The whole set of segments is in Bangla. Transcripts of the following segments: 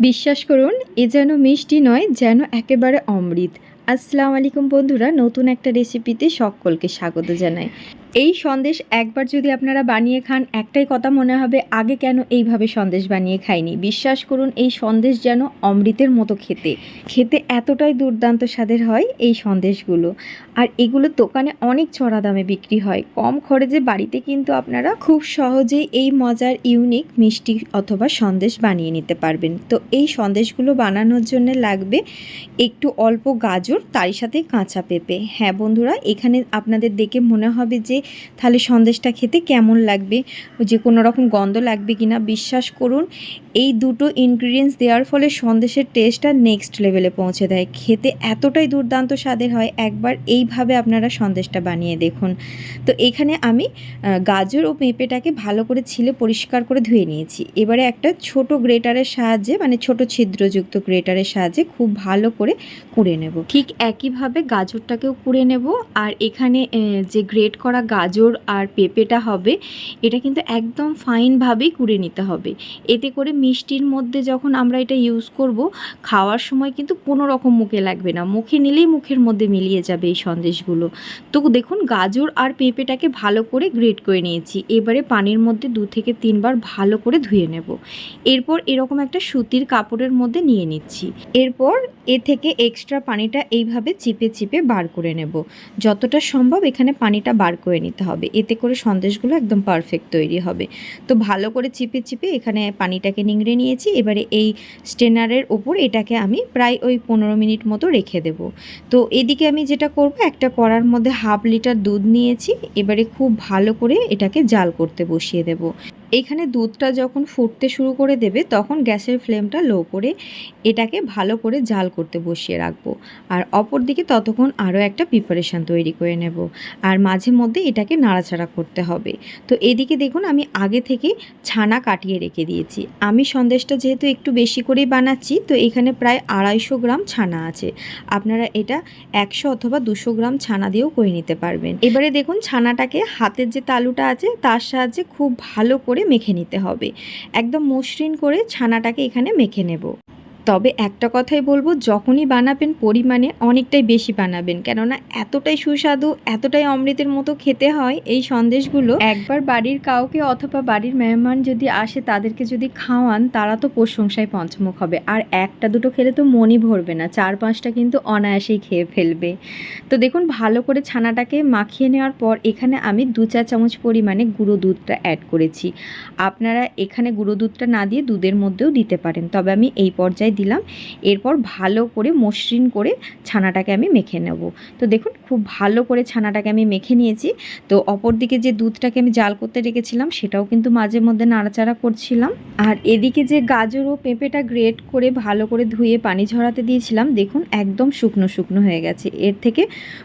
বিশ্বাস করুন, এ যেন মিষ্টি নয়, যেন একেবারে অমৃত। আসসালামু আলাইকুম বন্ধুরা, নতুন একটা রেসিপিতে সকলকে স্বাগত জানাই। এই সন্দেশ একবার যদি আপনারা বানিয়ে খান, একটাই কথা মনে হবে, আগে কেন এইভাবে সন্দেশ বানিয়ে খাইনি? বিশ্বাস করুন, এই সন্দেশ যেন অমৃতের মতো খেতে। খেতে এতটাই দুর্দান্ত স্বাদের হয় এই সন্দেশগুলো। আর এগুলো দোকানে অনেক চড়া দামে বিক্রি হয়। কম খরচে বাড়িতে কিন্তু আপনারা খুব সহজেই এই মজার, ইউনিক, মিষ্টি অথবা সন্দেশ বানিয়ে নিতে পারবেন। তো এই সন্দেশগুলো বানানোর জন্য লাগবে একটু অল্প গাজর, তারই সাথে কাঁচা পেঁপে। হ্যাঁ বন্ধুরা, এখানে আপনাদের দেখে মনে হবে যে তাহলে সন্দেশটা খেতে কেমন লাগবে? যে কোনো রকম গন্ধ লাগবে কি না বিশ্বাস করুন এই দুটো ইনগ্রিডিয়েন্টস দেওয়ার ফলে সন্দেশের টেস্টটা নেক্সট লেভেলে পৌঁছে দেয়। খেতে এতটাই দুর্দান্ত স্বাদের হয়, একবার এইভাবে আপনারা সন্দেশটা বানিয়ে দেখুন। তো এখানে আমি গাজর ও পেঁপেটাকে ভালো করে ছিলে পরিষ্কার করে ধুয়ে নিয়েছি। এবারে একটা ছোট গ্রেটারের সাহায্যে মানে ছোট ছিদ্রযুক্ত গ্রেটারের সাহায্যে খুব ভালো করে কুড়ে নেব। ঠিক একইভাবে গাজরটাকেও কুড়ে নেব। আর এখানে যে গ্রেট করা গাজর আর পেঁপেটা হবে, এটা কিন্তু একদম ফাইনভাবেই কুড়ে নিতে হবে। এতে করে মিষ্টির মধ্যে যখন আমরা এটা ইউজ করব, খাওয়ার সময় কিন্তু কোনো রকম মুখে লাগবে না। মুখে নিলেই মুখের মধ্যে মিলিয়ে যাবে এই সন্দেশগুলো। তো দেখুন, গাজর আর পেঁপেটাকে ভালো করে গ্রেট করে নিয়েছি। এবারে পানির মধ্যে দু থেকে তিনবার ভালো করে ধুয়ে নেব। এরপর এরকম একটা সুতির কাপড়ের মধ্যে নিয়ে নিচ্ছি। এরপর এ থেকে এক্সট্রা পানিটা এইভাবে চিপে চিপে বার করে নেব। যতটা সম্ভব এখানে পানিটা বার করে নিতে হবে। এতে করে সন্দেশগুলো একদম পারফেক্ট তৈরি হবে। তো ভালো করে চিপে চিপে এখানে পানিটাকে নিংড়ে নিয়েছি, এবারে এই স্টেনারের ওপর এটাকে আমি প্রায় ওই পনেরো মিনিট মতো রেখে দেব। তো এদিকে আমি যেটা করব, একটা কড়ার মধ্যে হাফ লিটার দুধ নিয়েছি, এবারে খুব ভালো করে এটাকে জাল করতে বসিয়ে দেব। এইখানে দুধটা যখন ফুটতে শুরু করে দেবে, তখন গ্যাসের ফ্লেমটা লো করে এটাকে ভালো করে জাল করতে বসিয়ে রাখব। আর অপর দিকে ততক্ষণ আরও একটা প্রিপারেশান তৈরি করে নেব। আর মাঝে মধ্যে এটাকে নাড়াচাড়া করতে হবে। তো এদিকে দেখুন, আমি আগে থেকে ছানা কাটিয়ে রেখে দিয়েছি। আমি সন্দেশটা যেহেতু একটু বেশি করেই বানাচ্ছি, তো এখানে প্রায় আড়াইশো গ্রাম ছানা আছে। আপনারা এটা একশো অথবা দুশো গ্রাম ছানা দিয়েও করে নিতে পারবেন। এবারে দেখুন, ছানাটাকে হাতের যে তালুটা আছে, তার সাহায্যে খুব ভালো করে মেখে নিতে হবে। একদম মসৃণ করে ছানাটাকে এখানে মেখে নেব। তবে একটা কথাই বলব, যখনই বানাবেন পরিমাণে অনেকটাই বেশি বানাবেন। কেননা এতটাই সুস্বাদু, এতটাই অমৃতের মতো খেতে হয় এই সন্দেশগুলো। একবার বাড়ির কাউকে অথবা বাড়ির মেহমান যদি আসে, তাদেরকে যদি খাওয়ান, তারা তো প্রশংসায় পঞ্চমুখ হবে। আর একটা দুটো খেলে তো মনই ভরবে না, চার পাঁচটা কিন্তু অনায়াসেই খেয়ে ফেলবে। তো দেখুন, ভালো করে ছানাটাকে মাখিয়ে নেওয়ার পর এখানে আমি দু চা চামচ পরিমাণে গুঁড়ো দুধটা অ্যাড করেছি। আপনারা এখানে গুঁড়ো দুধটা না দিয়ে দুধের মধ্যেও দিতে পারেন, তবে আমি এই পর্যায়ে দিলাম। এরপর ভালো করে মসৃণ করে ছানাটাকে আমি মেখে নেব। তো দেখুন, খুব ভালো করে ছানাটাকে আমি মেখে নিয়েছি। তো অপর দিকে যে দুধটাকে আমি জাল করতে রেখেছিলাম, সেটাও কিন্তু মাঝে মধ্যে নাড়াচাড়া করছিলাম। আর এদিকে যে গাজর ও পেঁপেটা গ্রেট করে ভালো করে ধুয়ে পানি ঝরাতে দিয়েছিলাম, দেখুন একদম শুকনো শুকনো হয়ে গেছে। এর থেকে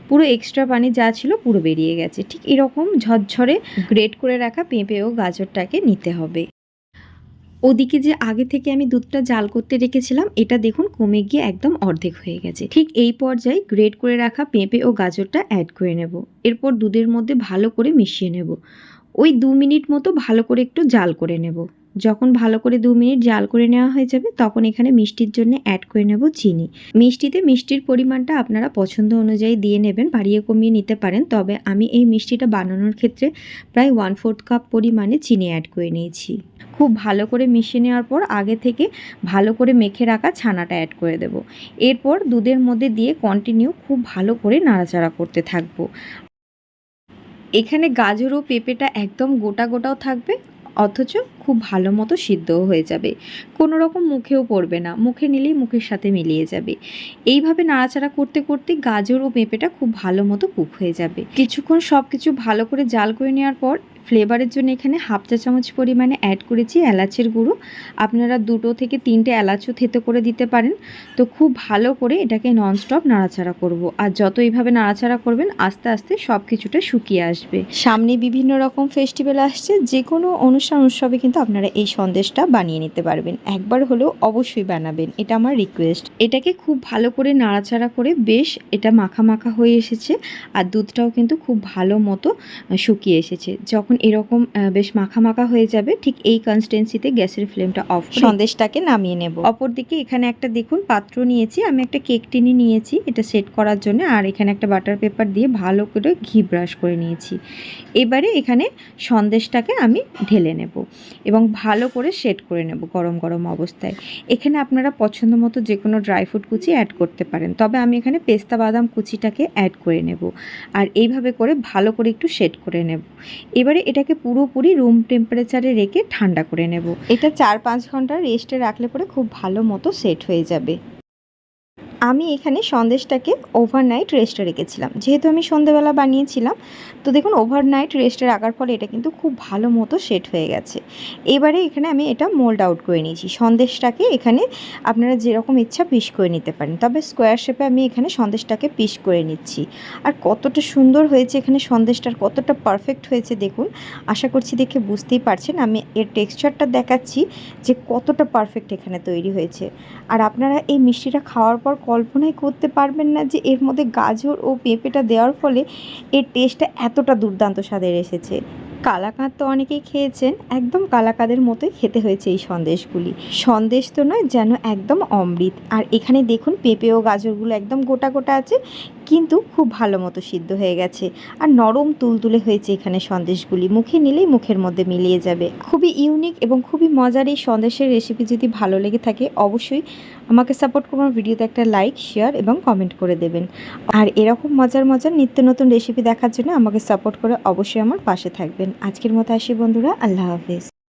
পুরো এক্সট্রা পানি যা ছিল পুরো বেরিয়ে গেছে। ঠিক এরকম ঝরঝরে গ্রেট করে রাখা পেঁপে ও গাজরটাকে নিতে হবে। ওদিকে যে আগে থেকে আমি দুধটা জাল করতে রেখেছিলাম, এটা দেখুন কমে গিয়ে একদম অর্ধেক হয়ে গেছে। ঠিক এই পর্যায়ে গ্রেড করে রাখা পেঁপে ও গাজরটা অ্যাড করে নেব। এরপর দুধের মধ্যে ভালো করে মিশিয়ে নেব। ওই দু মিনিট মতো ভালো করে একটু জাল করে নেব। যখন ভালো করে দু মিনিট জাল করে নেওয়া হয়ে যাবে, তখন এখানে মিষ্টির জন্য অ্যাড করে নেব চিনি। মিষ্টিতে মিষ্টির পরিমাণটা আপনারা পছন্দ অনুযায়ী দিয়ে নেবেন, বাড়িয়ে কমিয়ে নিতে পারেন। তবে আমি এই মিষ্টিটা বানানোর ক্ষেত্রে প্রায় ওয়ান ফোর্থ কাপ পরিমাণে চিনি অ্যাড করে নিয়েছি। খুব ভালো করে মিশিয়ে নেওয়ার পর আগে থেকে ভালো করে মেখে রাখা ছানাটা অ্যাড করে দেব। এরপর দুধের মধ্যে দিয়ে কন্টিনিউ খুব ভালো করে নাড়াচাড়া করতে থাকব। এখানে গাজর ও পেঁপেটা একদম গোটা গোটাও থাকবে, অথচ খুব ভালো মতো সিদ্ধও হয়ে যাবে। কোনো রকম মুখেও পড়বে না। মুখে নিলেই মুখের সাথে মিলিয়ে যাবে। এইভাবে নাড়াচাড়া করতে করতে গাজর ও পেঁপেটা খুব ভালো মতো কুক হয়ে যাবে। কিছুক্ষণ সব কিছু ভালো করে জাল করে নেওয়ার পর ফ্লেভারের জন্য এখানে হাফ চা চামচ পরিমাণে অ্যাড করেছি এলাচের গুঁড়ো। আপনারা দুটো থেকে তিনটে এলাচও থেতে করে দিতে পারেন। তো খুব ভালো করে এটাকে ননস্টপ নাড়াচাড়া করব। আর যত এইভাবে নাড়াচাড়া করবেন, আস্তে আস্তে সব কিছুটা শুকিয়ে আসবে। সামনে বিভিন্ন রকম ফেস্টিভ্যাল আসছে। যে কোনো অনুষ্ঠান, উৎসবে কিন্তু কিন্তু আপনারা এই সন্দেশটা বানিয়ে নিতে পারবেন। একবার হলেও অবশ্যই বানাবেন। এটা আমার রিকোয়েস্ট এটাকে খুব ভালো করে নাড়াচাড়া করে বেশ এটা মাখা মাখা হয়ে এসেছে আর দুধটাও কিন্তু খুব ভালো মতো শুকিয়ে এসেছে। যখন এরকম বেশ মাখা মাখা হয়ে যাবে ঠিক এই কনসিস্টেন্সিতে গ্যাসের ফ্লেমটা অফ সন্দেশটাকে নামিয়ে নেব। অপরদিকে এখানে একটা দেখুন পাত্র নিয়েছি। আমি একটা কেক টিনি নিয়েছি। এটা সেট করার জন্য। আর এখানে একটা বাটার পেপার দিয়ে ভালো করে ঘি ব্রাশ করে নিয়েছি। এবারে এখানে সন্দেশটাকে আমি ঢেলে নেব। এবং ভালো করে শেড করে নেব গরম গরম অবস্থায়। এখানে আপনারা পছন্দ মতো যে কোনো ড্রাই ফ্রুট কুচি অ্যাড করতে পারেন। তবে আমি এখানে পেস্তা বাদাম কুচিটাকে অ্যাড করে নেব। আর এইভাবে করে ভালো করে একটু সেট করে নেব। এবারে এটাকে পুরোপুরি রুম টেম্পারেচারে রেখে ঠান্ডা করে নেব। এটা চার পাঁচ ঘণ্টা রেস্টে রাখলে পরে খুব ভালো মতো সেট হয়ে যাবে। আমি এখানে সন্দেশটাকে ওভারনাইট রেস্টে রেখেছিলাম। যেহেতু আমি সন্ধেবেলা বানিয়েছিলাম, তো দেখুন ওভারনাইট রেস্টে রাখার ফলে এটা কিন্তু খুব ভালো মতো সেট হয়ে গেছে। এবারে এখানে আমি এটা মোল্ড আউট করে নিয়েছি। সন্দেশটাকে এখানে আপনারা যেরকম ইচ্ছা পিস করে নিতে পারেন। তবে স্কোয়ার শেপে আমি এখানে সন্দেশটাকে পিস করে নিচ্ছি। আর কতটা সুন্দর হয়েছে এখানে সন্দেশটার কতটা পারফেক্ট হয়েছে দেখুন। আশা করছি দেখে বুঝতেই পারছেন। আমি এর টেক্সচারটা দেখাচ্ছি যে কতটা পারফেক্ট এখানে তৈরি হয়েছে। আর আপনারা এই মিষ্টিটা খাওয়ার পর কল্পনাই করতে পারবেন না যে এর মধ্যে গাজর ও পেঁপেটা দেওয়ার ফলে এর টেস্টটা এতটা দুর্দান্ত স্বাদের এসেছে। কালাকাঁদ তো অনেকেই খেয়েছেন, একদম কালাকাঁদের মতোই খেতে হয়েছে এই সন্দেশগুলি। সন্দেশ তো নয়, যেন একদম অমৃত। আর এখানে দেখুন, পেঁপে ও গাজরগুলো একদম গোটা গোটা আছে। কিন্তু খুব ভালো মতো সিদ্ধ হয়ে গেছে। আর নরম তুলতুলে হয়েছে এখানে সন্দেশগুলি। মুখে নিলেই মুখের মধ্যে মিলিয়ে যাবে। খুবই ইউনিক এবং খুবই মজার এই সন্দেশের রেসিপি যদি ভালো লেগে থাকে, অবশ্যই আমাকে সাপোর্ট করুন। ভিডিওতে একটা লাইক শেয়ার এবং কমেন্ট করে দেবেন। আর এরকম মজার মজার নিত্য নতুন রেসিপি দেখার জন্য আমাকে সাপোর্ট করে অবশ্যই আমার পাশে থাকবেন। আজকের মতো আসি বন্ধুরা, আল্লাহ হাফিজ।